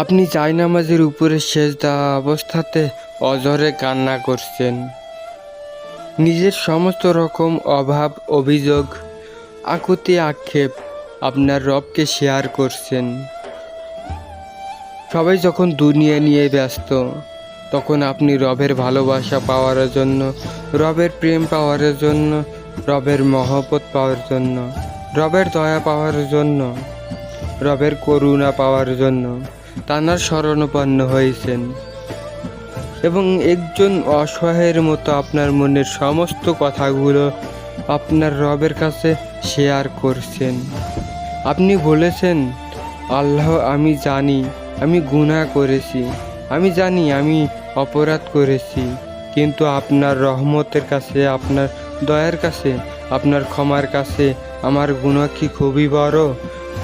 আপনি জায়নামাজের উপরে শেষ দেওয়া অবস্থাতে অজরে কান্না করছেন। নিজের সমস্ত রকম অভাব, অভিযোগ, আকুতি, আক্ষেপ আপনার রবকে শেয়ার করছেন। সবাই যখন দুনিয়া নিয়ে ব্যস্ত, তখন আপনি রবের ভালোবাসা পাওয়ার জন্য, রবের প্রেম পাওয়ার জন্য, রবের মহব্বত পাওয়ার জন্য, রবের দয়া পাওয়ার জন্য, রবের করুণা পাওয়ার জন্য। তানার শরণাপন্ন হয়েছেন। এবং একজন অসহায়ের মতো আপনার মনের সমস্ত কথাগুলো আপনার রবের কাছে শেয়ার করছেন। আপনি বলেছেন, আল্লাহ, আমি জানি, আমি গুনাহ করেছি। আমি জানি, আমি অপরাধ করেছি। কিন্তু আপনার রহমতের কাছে, আপনার দয়ার কাছে, আপনার ক্ষমার কাছে আমার গুনাহ কি খুবই বড়?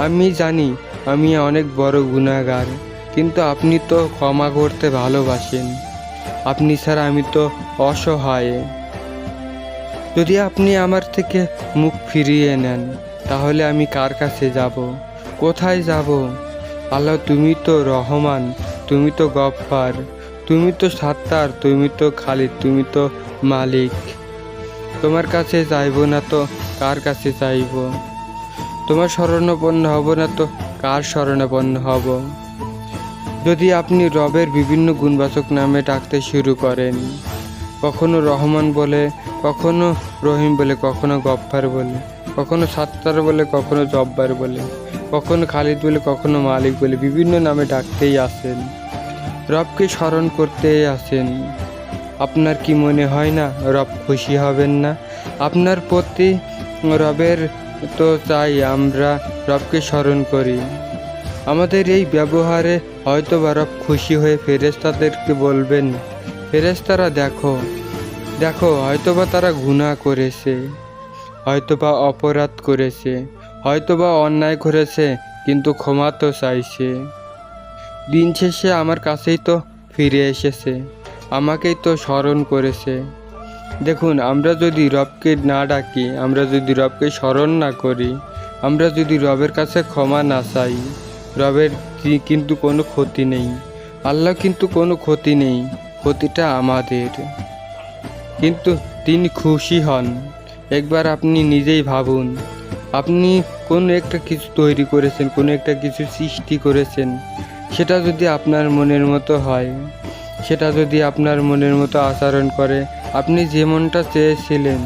আমি জানি আমি অনেক বড় গুণাগার, কিন্তু আপনি তো ক্ষমা করতে ভালোবাসেন। আপনি ছাড়া আমি তো অসহায়। যদি আপনি আমার থেকে মুখ ফিরিয়ে নেন, তাহলে আমি কার কাছে যাব? কোথায় যাব? আল্লাহ, তুমি তো রহমান, তুমি তো গফফার তুমি তো সাত্তার, তুমি তো খালিদ, তুমি তো মালিক। তোমার কাছে চাইব না তো কার কাছে চাইব তোমার শরণাপন্ন হব না তো কার শরণাপন্ন হব? যদি আপনি রবের বিভিন্ন গুণবাচক নামে ডাকতে শুরু করেন, কখনো রহমান বলে, কখনো রহিম বলে, কখনো গফ্ফার বলে, কখনো সাত্তার বলে, কখনো জব্বার বলে, কখনো খালিদ বলে, কখনো মালিক বলে বিভিন্ন নামে ডাকতেই আসেন। রবকে স্মরণ করতেই আসেন। আপনার কি মনে হয় না রব খুশি হবেন না? আপনার প্রতি রবের তো চাই আমরা রবকে স্মরণ করি। আমাদের এই ব্যবহারে হয়তো বা রব খুশি হয়ে ফেরেস্তাদেরকে বলবেন ফেরেস্তারা দেখো দেখো, হয়তোবা তারা গুনাহ করেছে, হয়তোবা অপরাধ করেছে, হয়তোবা অন্যায় করেছে, কিন্তু ক্ষমা তো চাইছে। দিন শেষে আমার কাছেই তো ফিরে এসেছে, আমাকেই তো স্মরণ করেছে। দেখুন, আমরা যদি রবকে না ডাকি, আমরা যদি রবকে স্মরণ না করি, আমরা যদি রবের কাছে ক্ষমা না চাই, রবের কিন্তু কোনো ক্ষতি নেই। আল্লাহ কিন্তু কোনো ক্ষতি নেই, ক্ষতিটা আমাদের। কিন্তু তিনি খুশি হন। একবার আপনি নিজেই ভাবুন, আপনি কোনো একটা কিছু তৈরি করেছেন, কোনো একটা কিছু সৃষ্টি করেছেন, সেটা যদি আপনার মনের মতো হয়, সেটা যদি আপনার মনের মতো আচরণ করে আপনি যেমনটা চেয়েছিলেন,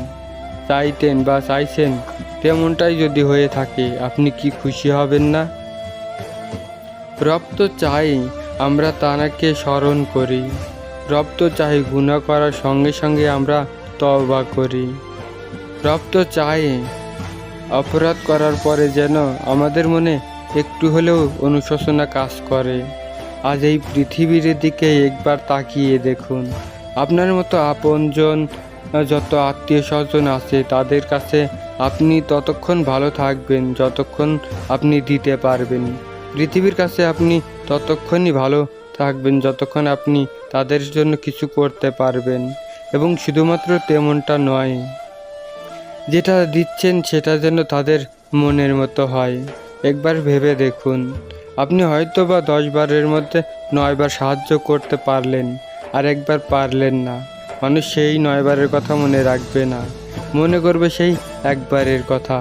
চাইতেন বা চাইছেন, তেমনটাই যদি হয়ে থাকে, আপনি কি খুশি হবেন না? রব তো চাই আমরা তানাকে স্মরণ করি। রব তো চাই গুণা করার সঙ্গে সঙ্গে আমরা তওবা করি। রব তো চাই অপরাধ করার পরে যেন আমাদের মনে একটু হলেও অনুশোচনা কাজ করে। আজ এই পৃথিবীর দিকে একবার তাকিয়ে দেখুন। আপনার মতো আপনজন যত আত্মীয় স্বজন আছে, তাদের কাছে আপনি ততক্ষণ ভালো থাকবেন, যতক্ষণ আপনি দিতে পারবেন। পৃথিবীর কাছে আপনি ততক্ষণই ভালো থাকবেন, যতক্ষণ আপনি তাদের জন্য কিছু করতে পারবেন। এবং শুধুমাত্র তেমনটা নয়, যেটা দিচ্ছেন সেটা যেন তাদের মনের মতো হয়। একবার ভেবে দেখুন, আপনি হয়তো বা দশ বারের মধ্যে নয়বার সাহায্য করতে পারলেন। আর একবার পারলেন না। মানুষ সেই নয়বারের কথা মনে রাখবে না। মনে করবে সেই একবারের কথা,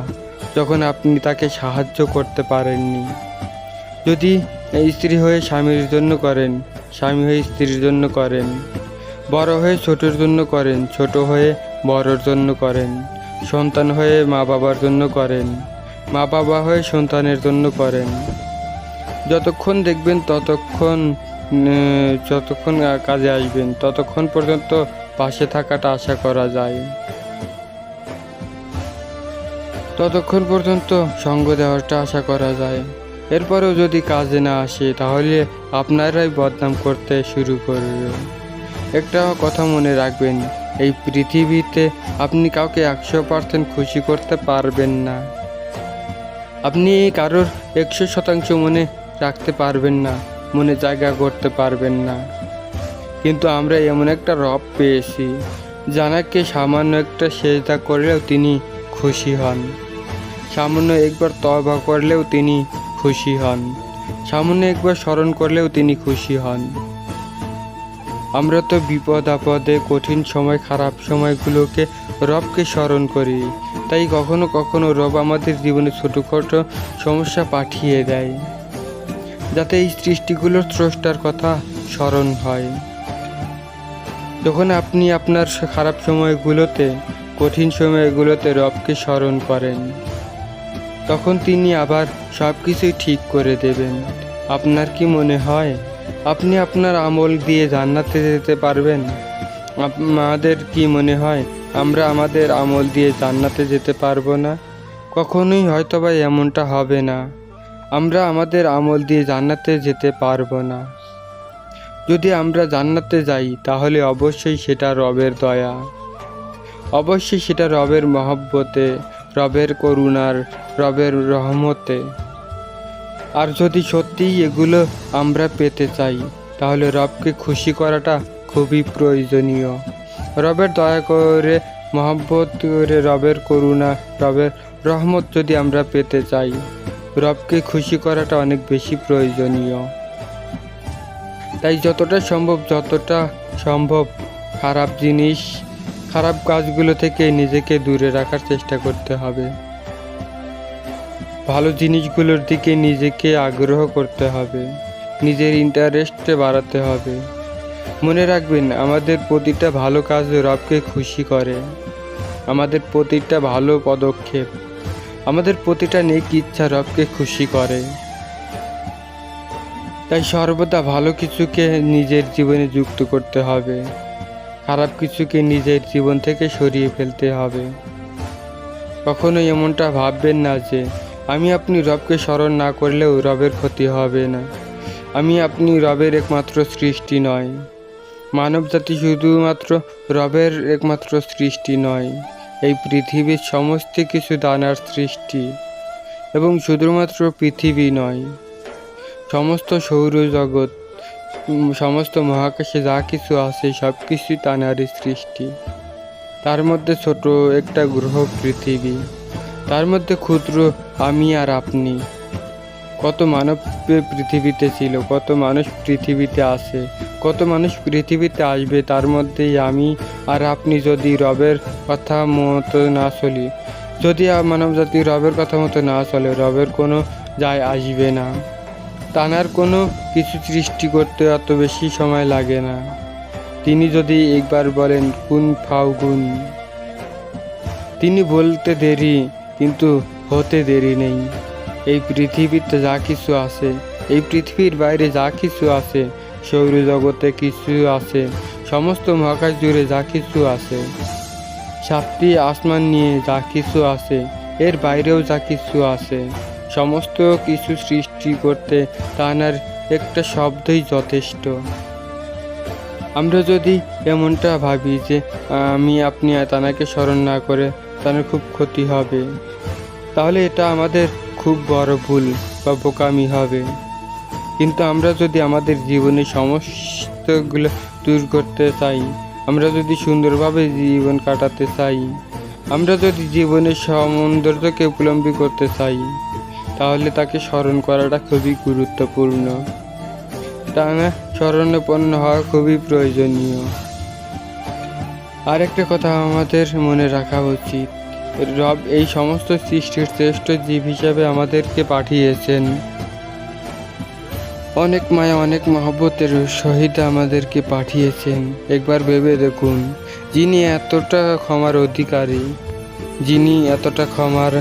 যখন আপনি তাকে সাহায্য করতে পারেননি। যদি স্ত্রী হয়ে স্বামীর জন্য করেন, স্বামী হয়ে স্ত্রীর জন্য করেন, বড় হয়ে ছোটোর জন্য করেন, ছোট হয়ে বড়র জন্য করেন, সন্তান হয়ে মা বাবার জন্য করেন মা বাবা হয়ে সন্তানের জন্য করেন, যতক্ষণ দেখবেন ততক্ষণ যতক্ষণ কাজে আসবেন, ততক্ষণ পর্যন্ত পাশে থাকাটা আশা করা যায়। ততক্ষণ পর্যন্ত সঙ্গ দেওয়াটা আশা করা যায়। এরপরেও যদি কাজে না আসে, তাহলে আপনারাই বদনাম করতে শুরু করবে একটা কথা মনে রাখবেন, এই পৃথিবীতে আপনি কাউকে একশো পার্সেন্ট খুশি করতে পারবেন না। আপনি কারোর একশো শতাংশ মনে রাখতে পারবেন না। মনে জায়গা করতে পারবেন না। কিন্তু আমরা এমন একটা রব পেয়েছি, জানাকে সামান্য একটা সেজদা করলেও তিনি খুশি হন। সামান্য একবার তবা করলেও তিনি খুশি হন। সামান্য একবার স্মরণ করলেও তিনি খুশি হন। আমরা তো বিপদ আপদে, কঠিন সময়, খারাপ সময়গুলোকে রবকে স্মরণ করি। তাই কখনো কখনো রব আমাদের জীবনে ছোটোখাটো সমস্যা পাঠিয়ে দেয়। যাতে এই সৃষ্টিগুলোর স্রষ্টার কথা স্মরণ হয়। যখন আপনি আপনার খারাপ সময়গুলোতে, কঠিন সময়গুলোতে রবকে স্মরণ করেন, তখন তিনি আবার সব কিছুই ঠিক করে দেবেন। আপনার কি মনে হয়, আপনি আপনার আমল দিয়ে জান্নাতে যেতে পারবেন? আমাদের কি মনে হয়, আমরা আমাদের আমল দিয়ে জান্নাতে যেতে পারব না? কখনোই হয়তোবা এমনটা হবে না। আমরা আমাদের আমল দিয়ে জান্নাতে যেতে পারব না। যদি আমরা জান্নাতে যাই, তাহলে অবশ্যই সেটা রবের দয়া। অবশ্যই সেটা রবের মহব্বতে, রবের করুণার, রবের রহমতে। আর যদি সত্যিই এগুলো আমরা পেতে চাই, তাহলে রবকে খুশি করাটা খুবই প্রয়োজনীয়। রবের দয়া করে, মহব্বত করে, রবের করুণা, রবের রহমত যদি আমরা পেতে চাই রবকে খুশি করাটা অনেক বেশি প্রয়োজনীয়। তাই যতটা সম্ভব যতটা সম্ভব খারাপ জিনিস, খারাপ কাজগুলো থেকে নিজেকে দূরে রাখার চেষ্টা করতে হবে। ভালো জিনিসগুলোর দিকে নিজেকে আগ্রহ করতে হবে। নিজের ইন্টারেস্টে বাড়াতে হবে। মনে রাখবেন, আমাদের প্রতিটা ভালো কাজ রবকে খুশি করে। আমাদের প্রতিটা ভালো পদক্ষেপ আমাদের প্রতিটা নেক ইচ্ছা রবকে খুশি করে। তাই সর্বদা ভালো কিছুকে নিজের জীবনে যুক্ত করতে হবে। খারাপ কিছুকে নিজের জীবন থেকে সরিয়ে ফেলতে হবে। কখনো এমনটা ভাববেন না যে, আমি আপনি রবকে স্মরণ না করলেও রবের ক্ষতি হবে না। আমি আপনি রবের একমাত্র সৃষ্টি নয়। মানবজাতি শুধুমাত্র রবের একমাত্র সৃষ্টি নয়। এই পৃথিবীর সমস্ত কিছু দানার সৃষ্টি এবং শুধুমাত্র পৃথিবী নয়, সমস্ত সৌরজগৎ, সমস্ত মহাকাশে যা কিছু আছে সব কিছুই তানারই সৃষ্টি। তার মধ্যে ছোট একটা গ্রহ পৃথিবী, তার মধ্যে ক্ষুদ্র আমি আর আপনি। কত মানব পৃথিবীতে ছিল, কত মানুষ পৃথিবীতে আছে, কত মানুষ পৃথিবীতে আসবে, তার মধ্যেই আমি আর আপনি যদি রবের কথা মতো না চলি, যদি মানব জাতি রবের কথা মতো না চলে, রবের কোনো যায় আসবে না। তানার কোনো কিছু সৃষ্টি করতে অত বেশি সময় লাগে না। তিনি যদি একবার বলেন কুন ফাও গুন তিনি বলতে দেরি, কিন্তু হতে দেরি নেই। এই পৃথিবীতে যা কিছু আছে, এই পৃথিবীর বাইরে যা কিছু আছে, সৌরজগতে কিছু আছে সমস্ত মহাকাশ জুড়ে যা কিছু আছে, সাতটি আসমান নিয়ে যা কিছু আছে, এর বাইরেও যা কিছু আছে, সমস্ত কিছু সৃষ্টি করতে তানার একটা শব্দই যথেষ্ট। আমরা যদি এমনটা ভাবি যে, আমি, আপনি তানাকে স্মরণ না করে তাদের খুব ক্ষতি হবে, তাহলে এটা আমাদের খুব বড় ভুল বা বোকামি হবে। কিন্তু আমরা যদি আমাদের জীবনে সমস্তগুলো দূর করতে চাই। আমরা যদি সুন্দরভাবে জীবন কাটাতে চাই, আমরা যদি জীবনের সৌন্দর্যকে উপলম্বী করতে চাই, তাহলে তাকে স্মরণ করাটা খুবই গুরুত্বপূর্ণ। টানা স্মরণাপন্ন হওয়া খুবই প্রয়োজনীয়। আরেকটা কথা আমাদের মনে রাখা উচিত। রব এই সমস্ত সৃষ্টির শ্রেষ্ঠ জীব হিসাবে আমাদেরকে পাঠিয়েছেন। অনেক মায়া, অনেক মহব্বতের সহিত আমাদেরকে পাঠিয়েছেন। একবার ভেবে দেখুন, যিনি এতটা ক্ষমার অধিকারী, যিনি এতটা ক্ষমার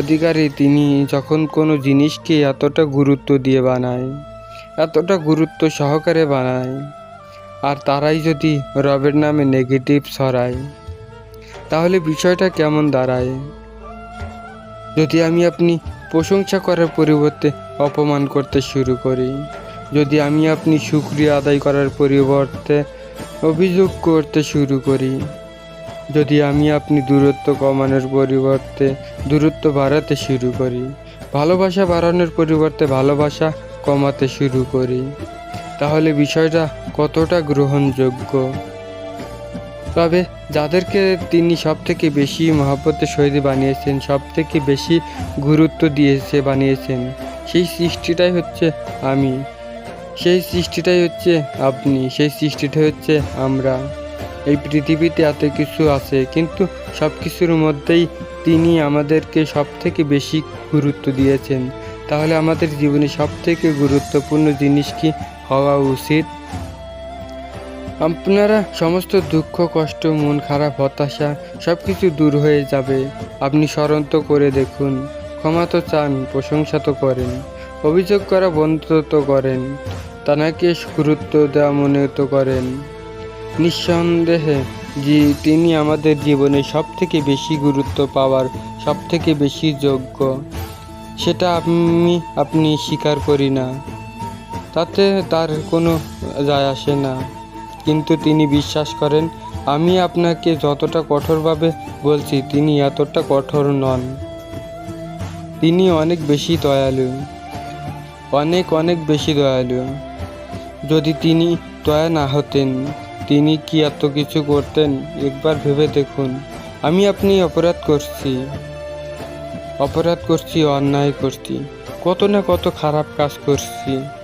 অধিকারী, তিনি যখন কোনো জিনিসকে এতটা গুরুত্ব দিয়ে বানায়, এতটা গুরুত্ব সহকারে বানায়, আর তারাই যদি রবের নামে নেগেটিভ ছড়ায়, তাহলে বিষয়টা কেমন দাঁড়ায়? যদি আমি আপনি প্রশংসা করার পরিবর্তে অপমান করতে শুরু করি। যদি আমি আপনি সুক্রিয়া আদায় করার পরিবর্তে অভিযোগ করতে শুরু করি, যদি আমি আপনি দূরত্ব কমানোর পরিবর্তে দূরত্ব বাড়াতে শুরু করি, ভালোবাসা বাড়ানোর পরিবর্তে ভালোবাসা কমাতে শুরু করি, তাহলে বিষয়টা কতটা গ্রহণযোগ্য? তবে যাদেরকে তিনি সব থেকে বেশি মহাব্বতের সহিত বানিয়েছেন, সবথেকে বেশি গুরুত্ব দিয়েছে, বানিয়েছেন সেই সৃষ্টিটাই হচ্ছে আমি। সেই সৃষ্টিটাই হচ্ছে আপনি, সেই সৃষ্টিটাই হচ্ছে আমরা। এই পৃথিবীতে এত কিছু আছে, কিন্তু সব কিছুর মধ্যেই তিনি আমাদেরকে সব থেকে বেশি গুরুত্ব দিয়েছেন। তাহলে আমাদের জীবনে সব থেকে গুরুত্বপূর্ণ জিনিস কি হওয়া উচিত? আপনারা সমস্ত দুঃখ, কষ্ট, মন খারাপ, হতাশা সব কিছু দূর হয়ে যাবে। আপনি স্মরণ তো করে দেখুন। ক্ষমা তো চান, প্রশংসা তো করেন, অভিযোগ করা বন্ধ তো করেন, তানাকে গুরুত্ব দেওয়া মনে তো করেন। নিঃসন্দেহে যে তিনি আমাদের জীবনে সব থেকে বেশি গুরুত্ব পাওয়ার সব থেকে বেশি যোগ্য, সেটা আমি, আপনি স্বীকার করি না। তাতে তার কোনো যায় আসে না। কিন্তু তিনি বিশ্বাস করেন, আমি আপনাকে যতটা কঠোরভাবে বলছি, তিনি এতটা কঠোর নন। তিনি অনেক বেশি দয়ালু। অনেক অনেক বেশি দয়ালু। যদি তিনি দয়া না হতেন, তিনি কি এত কিছু করতেন? একবার ভেবে দেখুন। আমি আপনি অপরাধ করছি। অপরাধ করছি, অন্যায় করছি। কত না কত খারাপ কাজ করছি।